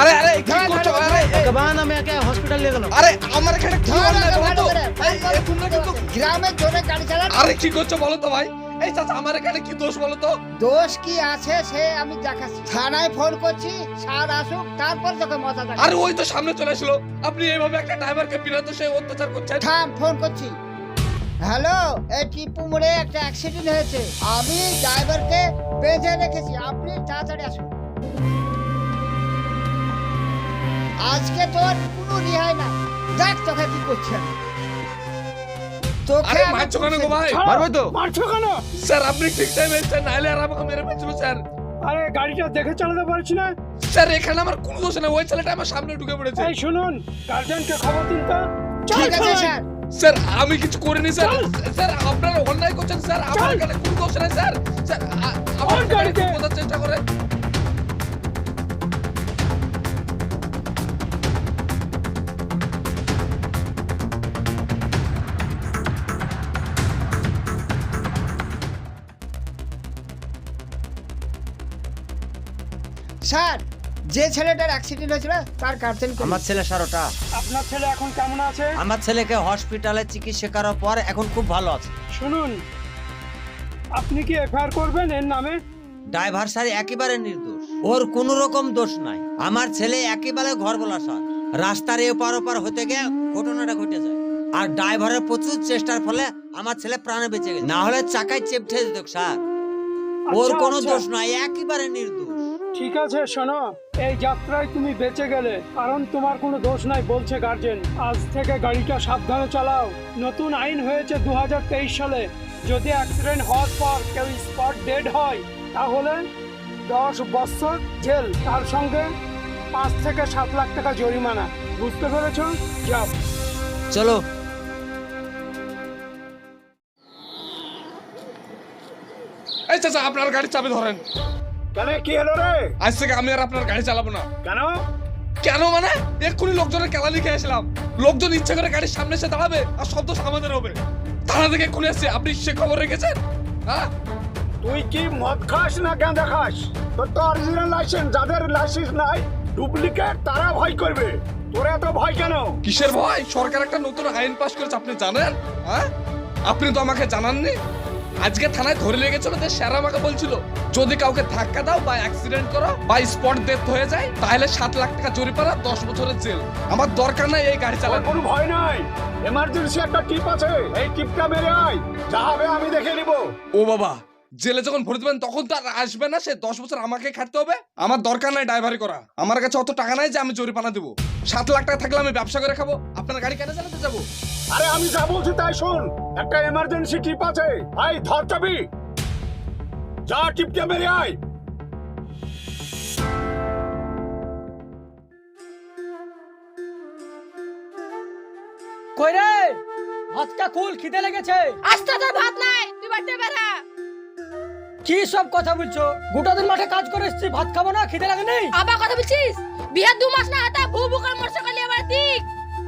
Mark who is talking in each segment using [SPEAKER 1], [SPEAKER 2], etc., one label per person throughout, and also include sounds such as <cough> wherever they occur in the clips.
[SPEAKER 1] আরে আরে কি করছ? আরে
[SPEAKER 2] মেয়েকে হসপিটাল নিয়ে গেল
[SPEAKER 1] আরে আমার এখানে কি বলো তো? তোমরা কিন্তু
[SPEAKER 3] জোরে গাড়ি চালান
[SPEAKER 1] আরে কি করছ বলো তো ভাই? এই চাচা আমার এখানে কি দোষ বলো তো?
[SPEAKER 3] দোষ কি আছে সে আমি দেখাচ্ছি। থানায় ফোন করছি স্যার আসুক তারপর তোকে মজা দেখাবো।
[SPEAKER 1] আরে ওই তো সামনে চলে আসলো। আপনি এইভাবে একটা ড্রাইভারকে বিরাত সে অত্যাচার করছেন?
[SPEAKER 3] থাম ফোন করছি। হ্যালো এই টিপু মোড়ে একটা অ্যাক্সিডেন্ট হয়েছে। আমি ড্রাইভারকে বেঁধে রেখেছি। আপনি তাড়াতাড়ি আসুন। আজকে তোর কোনো রিহাই না দেখ তোকে কি করছে তোকে
[SPEAKER 1] আরে মারছো কেন গো ভাই?
[SPEAKER 2] মারবে তো।
[SPEAKER 4] মারছো কেন?
[SPEAKER 1] স্যার আপনি ঠিক টাইমে এসেছেন নাহলে আর আমাকে মেরে ফেলছিল স্যার।
[SPEAKER 4] আরে গাড়িটা দেখে চালাতে পারছি না।
[SPEAKER 1] স্যার এখানে আমার কোনো দোষ নেই ওই ছেলেটা আমার সামনে ঢুকে পড়েছে।
[SPEAKER 4] এই শুনুন গার্জেনকে খবর দিন তো।
[SPEAKER 3] ঠিক আছে স্যার।
[SPEAKER 1] স্যার আমি কিছু করিনি স্যার। স্যার আপনারা অন্যায় করছেন স্যার। আমার। এখানে কোনো দোষ নেই স্যার। স্যার আমার
[SPEAKER 4] গাড়িতে।
[SPEAKER 1] বোঝার চেষ্টা করে
[SPEAKER 3] স্যার যে ছেলেটার অ্যাক্সিডেন্ট হয়েছিল তার গার্জেন
[SPEAKER 2] আমার ছেলে সারোটা।
[SPEAKER 4] আপনার ছেলে এখন কেমন আছে?
[SPEAKER 2] আমার ছেলেকে হসপিটালে চিকিৎসা করার পর এখন খুব ভালো আছে।
[SPEAKER 4] শুনুন আপনি কি এফআইআর করবেন এর নামে?
[SPEAKER 2] ড্রাইভার স্যার একেবারে নির্দোষ। ওর কোনো রকম দোষ নাই। আমার ছেলে একেবারে ঘর বলা স্যার রাস্তার এপার ওপার হতে গিয়ে ঘটনাটা ঘটে যায়। আর ড্রাইভারের প্রচুর চেষ্টার ফলে আমার ছেলে প্রাণে বেঁচে গেছে। না হলে চাকায় চেপটে যেত স্যার। ওর
[SPEAKER 4] আচ্ছা,
[SPEAKER 2] কোনো
[SPEAKER 4] আচ্ছা।
[SPEAKER 2] দোষ নাই একেবারে নির্দোষ।
[SPEAKER 4] ঠিক আছে শোনো। এই যাত্রায় তুমি বেঁচে গেলে কারণ তোমার কোনো দোষ নাই বলছে গার্জেন। আজ থেকে গাড়িটা সাবধানে চালাও। নতুন আইন হয়েছে দু হাজার তেইশ সালে। যদি অ্যাক্সিডেন্ট হওয়ার পর কেউ স্পট ডেড হয় তাহলে দশ বছর জেল। তার সঙ্গে পাঁচ থেকে সাত লাখ টাকা জরিমানা। বুঝতে পেরেছ? যাও।
[SPEAKER 2] চলো।
[SPEAKER 1] এই চাচা আপনার গাড়ি চাবি ধরেন।
[SPEAKER 4] কেন কি হলো রে?
[SPEAKER 1] আজ থেকে আমি আর আপনার গাড়ি চালাবো না।
[SPEAKER 4] কেন?
[SPEAKER 1] কেন মানে? এক্ষুনি লোকজনের কেলা লিখে আসলাম। লোকজন ইচ্ছে করে গাড়ির সামনে এসে দাঁড়াবে আর শব্দ আমাদের হবে। থানা থেকে এক্ষুনি আসছে। আপনি সে খবর রেখেছেন? হ্যাঁ?
[SPEAKER 5] তুই কি মদ খাস না গাঁজা খাস? তোর তো অরিজিনাল লাইসেন্স যাদের লাইসেন্স নাই ডুপ্লিকেট তারা ভয় করবে। তোর এত ভয় কেন?
[SPEAKER 1] কিসের ভয়? সরকার একটা নতুন আইন পাশ করেছে আপনি জানেন? হ্যাঁ? আপনি তো আমাকে জানাননি? আজকে থানায় ধরে লেগেছিল যে স্যার আমাকে বলছিল যদি কাউকে ধাক্কা দাও বা অ্যাক্সিডেন্ট করো বা স্পট ডেথ হয়ে যায় তাহলে সাত লাখ টাকা জরিমানা দশ বছরের জেল। আমার দরকার নাই এই গাড়ি চালানো।
[SPEAKER 5] কোনো ভয় নাই। এমার্জেন্সি একটা টিপ আছে। এই টিপটা মেরে আয়। যা হবে আমি দেখে নিব।
[SPEAKER 1] ও বাবা জেলে যখন ভরে দেবেন তখন তো আর আসবে না। সে দশ বছর আমাকে খাটতে হবে। আমার দরকার নাই ড্রাইভারি করা। আমার কাছে অত টাকা নাই যে আমি জরিমানা দেবো। সাত লাখ টাকা থাকলে আমি ব্যবসা করে খাব। আপনার গাড়ি কেন চালাতে যাব?
[SPEAKER 5] আরে আমি যা বলছি তাই শোন। একটা এমার্জেন্সি টিপ আছে। আই ধর চাবি। যা টিপটা মেরে আয়।
[SPEAKER 6] কই রে? ভাতটা খুল খিদে লেগেছে।
[SPEAKER 7] আস্তে তোর ভাত নাই।
[SPEAKER 6] কি সব কথা বলছো? গোটা দিন মাঠে কাজ করে এসেছি ভাত খাব না খিদে লাগে নেই?
[SPEAKER 7] আবার কথা বলছিস? বিয়ে দু মাস না হাতা ভু ভু করে মরছে কালি আবার দিক।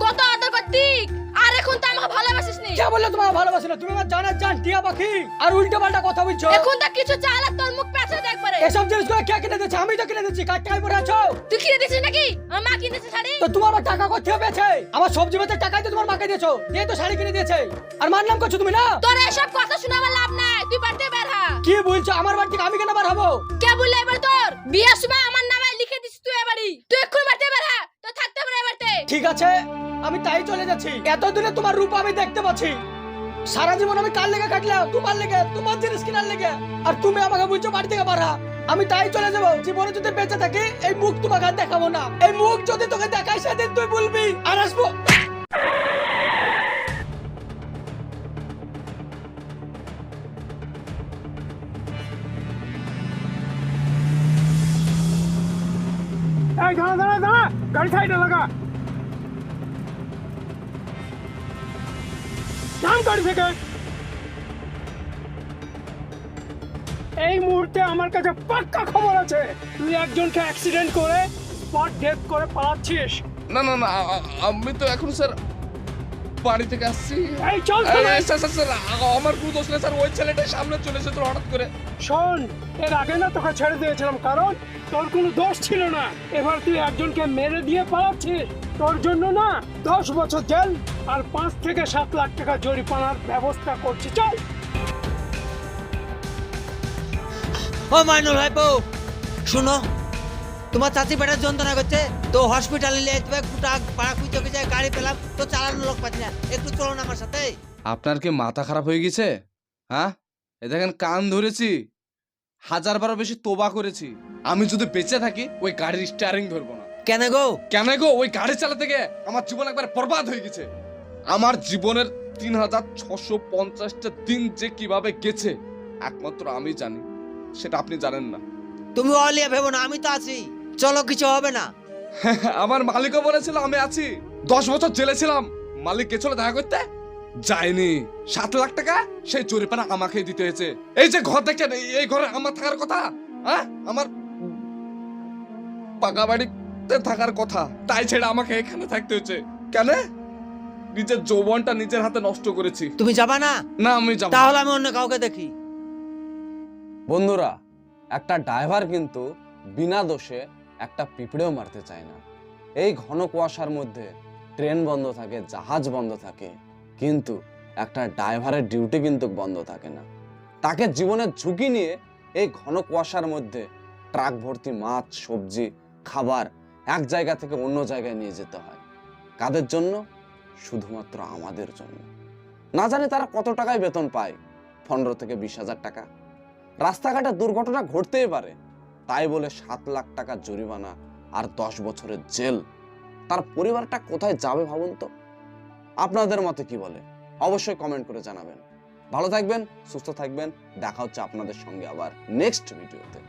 [SPEAKER 7] কত আদর করতিক আর এখন তো আমাকে ভালোবাসিস নি।
[SPEAKER 6] কে বললে তোমার ভালোবাসি না? তুমি আমার জানার জান টিয়া পাখি। আর উল্টো পাল্টা কথা বলছো।
[SPEAKER 7] এখন তো কিছু চাল আর তোর মুখ পেছে দেখ পারে।
[SPEAKER 6] এসব জিনিসগুলো কে কিনে দিচ্ছে? আমি তো কিনে দিচ্ছি। কার টাকায় পরে আছো?
[SPEAKER 7] তুই কিনে দিছিস নাকি? আমার মা কিনেছে শাড়ি।
[SPEAKER 6] তো তোমার টাকা কোথায় পেয়েছে? আমার সবজি বেচে টাকাই তো তোমার মাকে দিয়েছ। দিয়ে তো শাড়ি কিনে দিয়েছে। আর মার নাম করছ তুমি না?
[SPEAKER 7] তোর এসব কথা শুনে আমার লাভ নাই। তুই বাড়িতে বেড়া।
[SPEAKER 6] কি বলছো? আমার বাড়ি থেকে আমি কেন বার হব?
[SPEAKER 7] কে বললে এবার তোর? বিয়ের সময় আমার নামে লিখে দিছিস তুই এবারই। তুই এক্ষুনি বাড়িতে বেড়া তো থাকতে পারে এবারতে
[SPEAKER 6] ঠিক আছে আমি তাই চলে যাচ্ছি। এতদিনে তোমার রূপ আমি দেখতে পাচ্ছি। সারা জীবন আমি কার লেগে কাটলাম? তোমার লেগে তোমার জিনিস কিনার লেগে। আর তুমি আমাকে বুঝছ বাড়ি থেকে বাড়া আমি তাই চলে যাব। জীবনে যদি বেঁচে থাকি এই মুখ তোমাকে দেখাবো না। এই মুখ যদি তোকে দেখাই সেদিন তুই বলবি আর আসব।
[SPEAKER 4] এই দাঁড়া দাঁড়া দাঁড়া। গাড়ি সাইডে লাগা। গাড়ি থেকে। এই মুহূর্তে আমার কাছে পাক্কা খবর আছে। তুই একজনকে অ্যাক্সিডেন্ট করে স্পট ডেথ করে পালাচ্ছিস।
[SPEAKER 1] না না না আমি তো এখন, স্যার বাড়ি থেকে আসছি।
[SPEAKER 4] এই চল
[SPEAKER 1] স্যার, স্যার, স্যার, আমার কোনো দোষ নেই স্যার ওই ছেলেটাই সামনে চলে এসেছিল হঠাৎ করে।
[SPEAKER 4] শোন এর আগে না তোকে ছেড়ে দিয়েছিলাম কারণ তোর কোনো দোষ ছিল না। এবার তুই একজনকে মেরে দিয়ে পালাচ্ছিস। তোর জন্য না দশ বছর জেল আর পাঁচ থেকে সাত লাখ টাকা জরিমানার ব্যবস্থা করছি চল।
[SPEAKER 2] ও মাইনুল ভাইপো শুনো তোমার চাচি পেটের যন্ত্রণা করছে তো হসপিটালে নিয়ে যেতে হবে কুটা পাড়া কুচকে যায় গাড়ি পেলাম তো চালানো লোক পাচ্ছি না। একটু চলুন আমার সাথে।
[SPEAKER 1] আপনার কি মাথা খারাপ হয়ে গেছে? হ্যাঁ? এ দেখেন কান ধরেছি হাজার বারো বেশি তোবা করেছি। আমি যদি বেঁচে থাকি ওই গাড়ির স্টিয়ারিং ধরবো না।
[SPEAKER 2] কেন গো?
[SPEAKER 1] কেন গো? ওই গাড়ি চালাতে গিয়ে আমার জীবন একবার বরবাদ হয়ে গেছে। আমার জীবনের তিন হাজার ছশো পঞ্চাশটা দিন যে কীভাবে গেছে একমাত্র আমি জানি সেটা আপনি জানেন না।
[SPEAKER 2] তুমি অলিয়া ভেবো না আমি তো আছি। চলো কিছু হবে না। <laughs>
[SPEAKER 1] আমার মালিকও বলেছিল আমি আছি। দশ বছর জেলে ছিলাম। মালিক গেছিল দেখা করতে? যায়নি। সাত লাখ টাকা সেই জরিপানা আমাকে দিতে হয়েছে। এই যে ঘর দেখছেন এই- এই ঘরে আমার থাকার কথা? হ্যাঁ? আমার পাকা বাড়িতে থাকার কথা। তাই ছেড়ে আমাকে এখানে থাকতে হয়েছে। কেন? নিজের যৌবনটা নিজের হাতে নষ্ট করেছি।
[SPEAKER 2] তুমি যাবা না?
[SPEAKER 1] না আমি যাব
[SPEAKER 2] তাহলে আমি অন্য কাউকে দেখি।
[SPEAKER 8] বন্ধুরা একটা ড্রাইভার কিন্তু বিনা দোষে একটা পিঁপড়েও মারতে চায় না। এই ঘন কুয়াশার মধ্যে ট্রেন বন্ধ থাকে, জাহাজ বন্ধ থাকে, কিন্তু একটা ড্রাইভারের ডিউটি কিন্তু বন্ধ থাকে না। তাকে জীবনের ঝুঁকি নিয়ে এই ঘন কুয়াশার মধ্যে ট্রাক ভর্তি মাছ, সবজি, খাবার এক জায়গা থেকে অন্য জায়গায় নিয়ে যেতে হয়। কাদের জন্য? শুধুমাত্র আমাদের জন্য। না জানি তারা কত টাকায় বেতন পায়, পনেরো থেকে বিশ হাজার টাকা। রাস্তাঘাটে দুর্ঘটনা ঘটতেই পারে তাই বলে সাত লাখ টাকা জরিমানা আর দশ বছরের জেল। তার পরিবারটা কোথায় যাবে ভাবুন তো? আপনাদের মতে কি বলে? অবশ্যই কমেন্ট করে জানাবেন। ভালো থাকবেন, সুস্থ থাকবেন। দেখা হচ্ছে আপনাদের সঙ্গে আবার নেক্সট ভিডিওতে